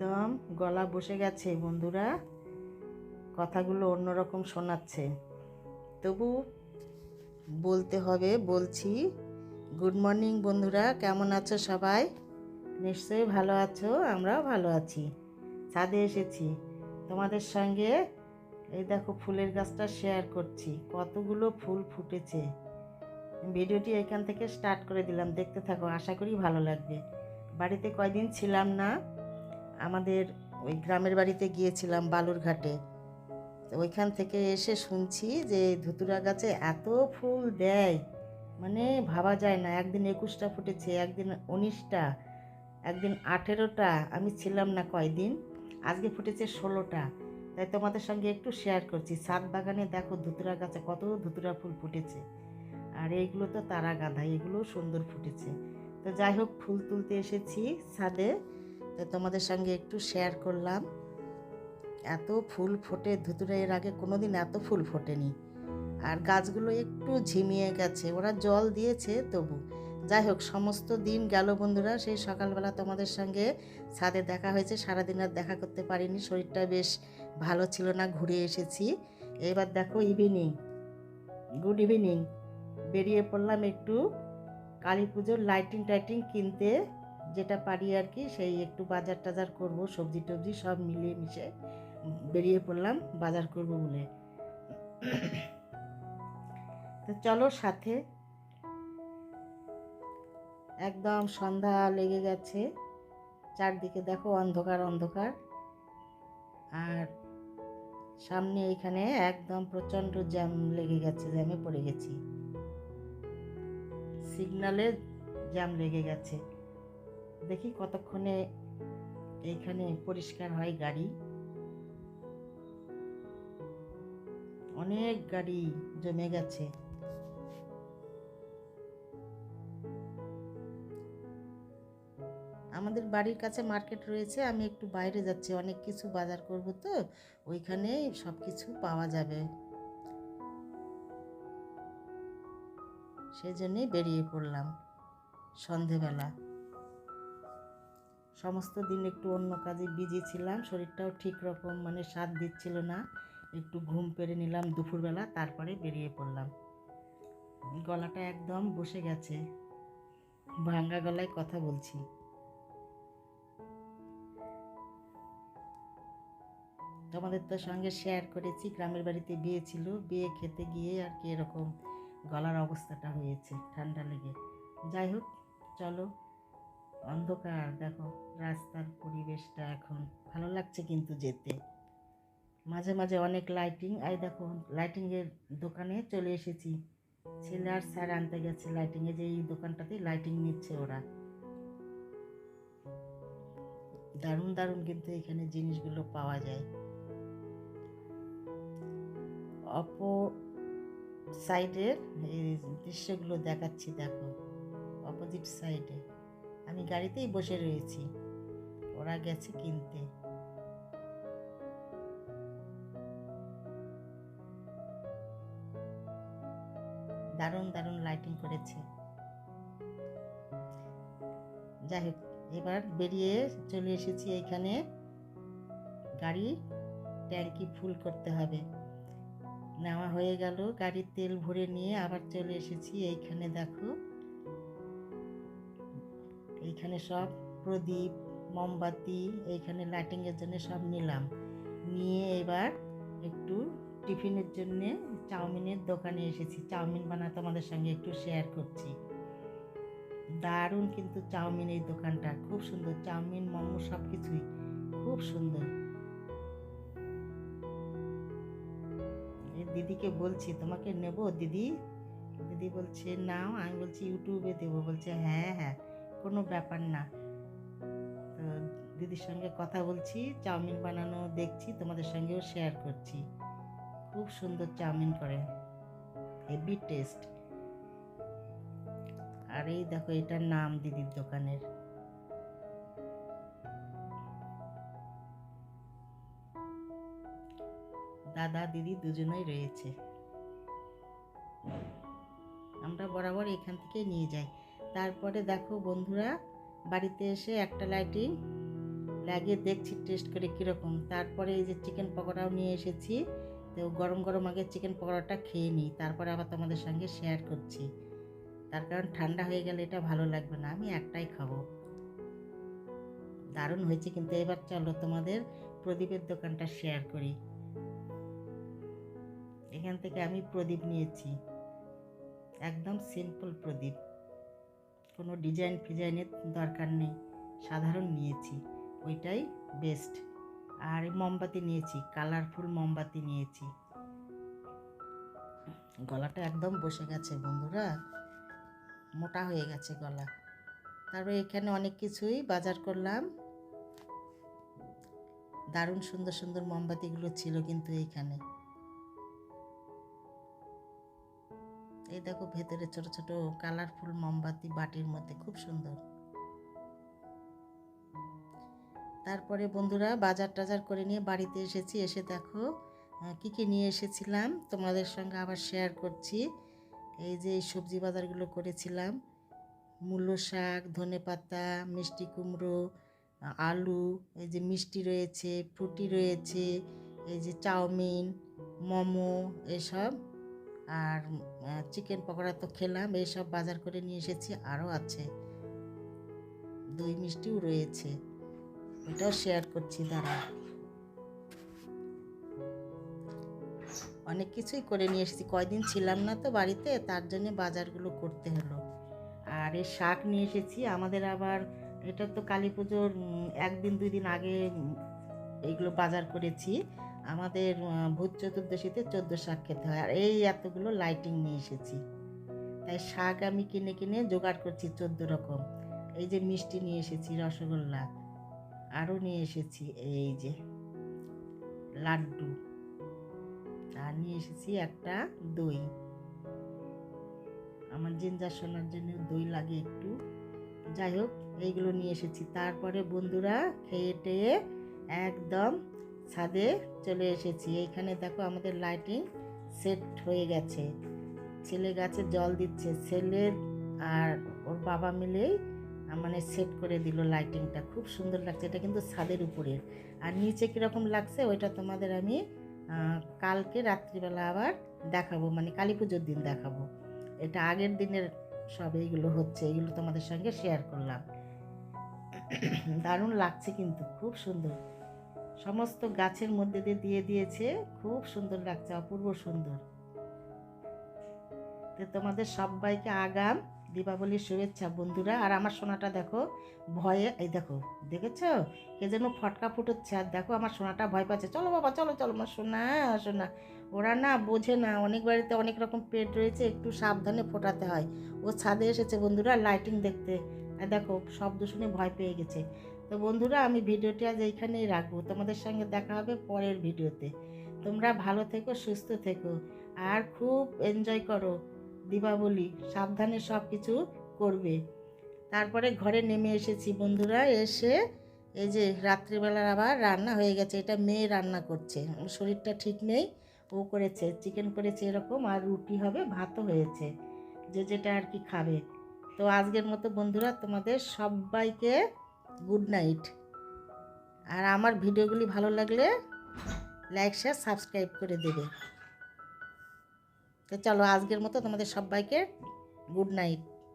একদম গলা বসে গেছে, বন্ধুরা। কথাগুলো অন্যরকম শোনাচ্ছে। তবু বলতে হবে, বলছি গুড মর্নিং বন্ধুরা। কেমন আছো সবাই? নিশ্চয়ই ভালো আছো, আমরাও ভালো আছি। ছাদে এসেছি। তোমাদের সঙ্গে এই দেখো ফুলের গাছটা শেয়ার করছি। কতগুলো ফুল ফুটেছে। ভিডিওটি এখান থেকে স্টার্ট করে দিলাম। দেখতে থাকো, আশা করি ভালো লাগবে। বাড়িতে কয়দিন ছিলাম না আমাদের ওই গ্রামের বাড়িতে গিয়েছিলাম বালুরঘাটে। ওইখান থেকে এসে শুনছি যে ধুতুরা গাছে এত ফুল দেয়। মানে ভাবা যায় না, একদিন একুশটা ফুটেছে, একদিন উনিশটা, একদিন আঠেরোটা, আমি ছিলাম না কয়দিন, আজকে ফুটেছে ষোলোটা। তাই তোমাদের সঙ্গে একটু শেয়ার করছি। ছাদ বাগানে দেখো ধুতুরা গাছে কত ধুতুরা ফুল ফুটেছে। আর এইগুলো তো তারা গাঁদা এগুলো সুন্দর ফুটেছে। তো যাই হোক, ফুল তুলতে এসেছি ছাদে। তোমাদের সঙ্গে একটু শেয়ার করলাম। এত ফুল ফোটে, ধুতুরা এর আগে কোনোদিন এত ফুল ফোটেনি। আর গাছগুলো একটু ঝিমিয়ে গেছে, ওরা জল দিয়েছে তবু। যাই হোক, সমস্ত দিন গেল বন্ধুরা, সেই সকালবেলা তোমাদের সঙ্গে ছাদে দেখা হয়েছে, সারাদিন আর দেখা করতে পারিনি, শরীরটা বেশ ভালো ছিল না, ঘুরে এসেছি। এবার দেখো ইভিনিং গুড ইভিনিং বেরিয়ে পড়লাম একটু কালী পুজোর লাইটিং টাইটিং কিনতে। যেটা পারি আর কি, সেই একটু বাজার টাজার করব, সবজি টবজি সব মিলিয়ে মিশে বেরিয়ে পড়লাম, বাজার করব বলে। তো চলো সাথে। একদম সন্ধ্যা লেগে গেছে, চারদিকে দেখো অন্ধকার অন্ধকার। আর সামনে এখানে একদম প্রচণ্ড জ্যাম লেগে গেছে, জ্যামে পড়ে গেছি। সিগনালে জ্যাম লেগে গেছে। দেখি কতক্ষণে এইখানে পরিষ্কার হয় গাড়ি। অনেক গাড়ি জমে গেছে। আমাদের বাড়ির কাছে মার্কেট রয়েছে, আমি একটু বাইরে যাচ্ছি, অনেক কিছু বাজার করব তো, ওইখানে সব কিছু পাওয়া যাবে। সেই জন্যেই বেরিয়ে পড়লাম সন্ধেবেলা। সমস্ত দিন একটু অন্য কাজে বিজি ছিলাম, শরীরটাও ঠিক রকম মানে স্বাদ দিচ্ছিল না। একটু ঘুম পেরে নিলাম দুপুরবেলা, তারপরে বেরিয়ে পড়লাম। গলাটা একদম বসে গেছে। ভাঙ্গা গলায় কথা বলছি। তোমাদের তো সঙ্গে শেয়ার করেছি, গ্রামের বাড়িতে বিয়ে ছিল, বিয়ে খেতে গিয়ে আর কি এরকম গলার অবস্থাটা হয়েছে, ঠান্ডা লেগে। যাই হোক, চলো। অন্ধকার, দেখো রাস্তার পরিবেশটা এখন ভালো লাগছে কিন্তু যেতে। মাঝে মাঝে অনেক লাইটিং এই দেখো লাইটিংয়ের দোকানে চলে এসেছি। ছেলে আর স্যার আনতে গেছে লাইটিংয়ে যে এই দোকানটাতে লাইটিং নিচ্ছে ওরা। দারুণ দারুণ কিন্তু এখানে জিনিসগুলো পাওয়া যায়। অপো সাইডের এই দৃশ্যগুলো দেখাচ্ছি, দেখো। অপোজিট সাইডে আমি গাড়িতেই বসে রয়েছি। ওরা গেছে কিনতে। দারুণ দারুণ লাইটিং করেছে। যাই হোক, এবার বেরিয়ে চলে এসেছি এইখানে গাড়ি ট্যাঙ্কি ফুল করতে হবে। নেওয়া হয়ে গেল, গাড়ির তেল ভরে নিয়ে আবার চলে এসেছি এইখানে, দেখো। এইখানে সব প্রদীপ, মোমবাতি, এইখানে লাইটিংয়ের জন্য সব নিলাম। নিয়ে এবার একটু টিফিনের জন্য চাউমিনের দোকানে এসেছি। চাউমিন বানাতে তোমাদের সঙ্গে একটু শেয়ার করছি। দারুণ কিন্তু চাউমিন এই দোকানটা। খুব সুন্দর। চাউমিন, মোমো সব কিছুই খুব সুন্দর। দিদিকে বলছি, তোমাকে নেব? দিদি দিদি বলছে, নাও। আমি বলছি, ইউটিউবে দেবো। বলছে হ্যাঁ হ্যাঁ। কোনো ব্যাপার না। তো দিদির সঙ্গে কথা বলছি, চাউমিন বানানো দেখছি, তোমাদের সঙ্গেও শেয়ার করছি। খুব সুন্দর চাউমিন করে। হেভি টেস্ট আর এই দেখো, এটার নাম দিদির দোকানের। দাদা, দিদি দুজনেই রয়েছে। আমরা বরাবর এখান থেকে নিয়ে যাই। তারপরে দেখো বন্ধুরা, বাড়িতে এসে একটা লাইটিং লাগিয়ে দেখছি, টেস্ট করে কীরকম। তারপরে এই যে চিকেন পকোড়াও নিয়ে এসেছি, তো গরম গরম আগে চিকেন পকোড়াটা খেয়ে নিই, তারপরে আবার তোমাদের সঙ্গে শেয়ার করছি। তার কারণ ঠান্ডা হয়ে গেলে এটা ভালো লাগবে না, আমি একটাই খাব। দারুণ হয়েছে কিন্তু, এবার চলো তোমাদের প্রদীপের দোকানটা শেয়ার করি। এখান থেকে আমি প্রদীপ নিয়েছি, একদম সিম্পল প্রদীপ। কোনো ডিজাইন ফিজাইনের দরকার নেই। সাধারণ নিয়েছি। ওইটাই বেস্ট আর মোমবাতি নিয়েছি কালারফুল মোমবাতি নিয়েছি। গলাটা একদম বসে গেছে বন্ধুরা। মোটা হয়ে গেছে গলা। তারপরে এখানে অনেক কিছুই বাজার করলাম। দারুণ সুন্দর সুন্দর মোমবাতিগুলো ছিল কিন্তু এইখানে। এই দেখো ভেতরে ছোট ছোট কালারফুল মোমবাতি বাটির মধ্যে, খুব সুন্দর। তারপরে বন্ধুরা বাজার টাজার করে নিয়ে বাড়িতে এসেছি, এসে দেখো কি কি নিয়ে এসেছিলাম, তোমাদের সঙ্গে আবার শেয়ার করছি। এই যে এই সবজি বাজারগুলো করেছিলাম, মূলো শাক, ধনে পাতা, মিষ্টি কুমড়ো আলু, এই যে মিষ্টি রয়েছে, ফ্রুটি রয়েছে, এই যে চাউমিন, মোমো, এসব। আর চিকেন পকোড়া তো খেলাম এইসব বাজার করে নিয়ে এসেছি, আরও আছে। দই মিষ্টিও রয়েছে। ওটাও শেয়ার করছি, দাঁড়া। অনেক কিছুই করে নিয়ে এসেছি, কয়দিন ছিলাম না তো বাড়িতে, তার জন্য বাজারগুলো করতে হলো। আর এই শাক নিয়ে এসেছি, আমাদের আবার এটা তো কালী পুজোর একদিন দুই দিন আগে এইগুলো বাজার করেছি। আমাদের ভূত চতুর্দশীতে চোদ্দ শাক খেতে হয়। আর এই এতগুলো লাইটিং নিয়ে এসেছি। তাই শাক আমি কিনে কিনে জোগাড় করছি চোদ্দ রকম। এই যে মিষ্টি নিয়ে এসেছি, রসগোল্লা। আরও নিয়ে এসেছি, এই যে লাড্ডু। আর নিয়ে এসেছি একটা দই। আমার জিঞ্জার শোনার জন্য দই লাগে একটু। যাই হোক, এইগুলো নিয়ে এসেছি। তারপরে বন্ধুরা, খেয়ে টেয়ে একদম ছাদে চলে এসেছি। এইখানে দেখো আমাদের লাইটিং সেট হয়ে গেছে। ছেলে গাছে জল দিচ্ছে। ছেলের আর ওর বাবা মিলেই মানে সেট করে দিল লাইটিংটা খুব সুন্দর লাগছে। এটা কিন্তু ছাদের উপরের। আর নিচে কীরকম লাগছে, ওইটা তোমাদের আমি কালকে রাত্রিবেলা আবার দেখাবো। মানে কালী পুজোর দিন দেখাবো। এটা আগের দিনের সব এইগুলো হচ্ছে। এইগুলো তোমাদের সঙ্গে শেয়ার করলাম। দারুণ লাগছে কিন্তু। খুব সুন্দর। সমস্ত গাছের মধ্যে দিয়ে দিয়ে দিয়েছে। খুব সুন্দর লাগছে, অপূর্ব সুন্দর। তো তোমাদের সবাইকে আগাম দীপাবলির শুভেচ্ছা, বন্ধুরা। আর আমার সোনাটা দেখো, ভয়ে, এই দেখো, দেখেছ? কে যেন ফটকা ফুটোচ্ছে। আর দেখো, আমার সোনাটা ভয় পাচ্ছে। চলো বাবা, চলো চলো আমার সোনা সোনা। ওরা না বোঝে না, অনেক বাড়িতে অনেক রকম পেট রয়েছে, একটু সাবধানে ফোটাতে হয়। ও ছাদে এসেছে, বন্ধুরা লাইটিং দেখতে। আর দেখো, শব্দ শুনে ভয় পেয়ে গেছে। তো বন্ধুরা, আমি ভিডিওটি আজ এইখানেই রাখব। তোমাদের সঙ্গে দেখা হবে পরের ভিডিওতে। তোমরা ভালো থেকো, সুস্থ থেকো, আর খুব এনজয় করো দীপাবলি। সাবধানে সব কিছু করবে। তারপরে ঘরে নেমে এসেছি বন্ধুরা, এসে এই যে রাত্রিবেলার আবার রান্না হয়ে গেছে। এটা মেয়ে রান্না করছে। শরীরটা ঠিক নেই, ও করেছে। চিকেন করেছে এরকম, আর রুটি হবে, ভাতও হয়েছে। যে যেটা আর কি খাবে। তো আজকের মতো বন্ধুরা, তোমাদের সবাইকে গুড নাইট। আর আমার ভিডিওগুলি ভালো লাগলে লাইক, শেয়ার, সাবস্ক্রাইব করে দেবে। তো চলো, আজকের মতো তোমাদের সবাইকে গুড নাইট।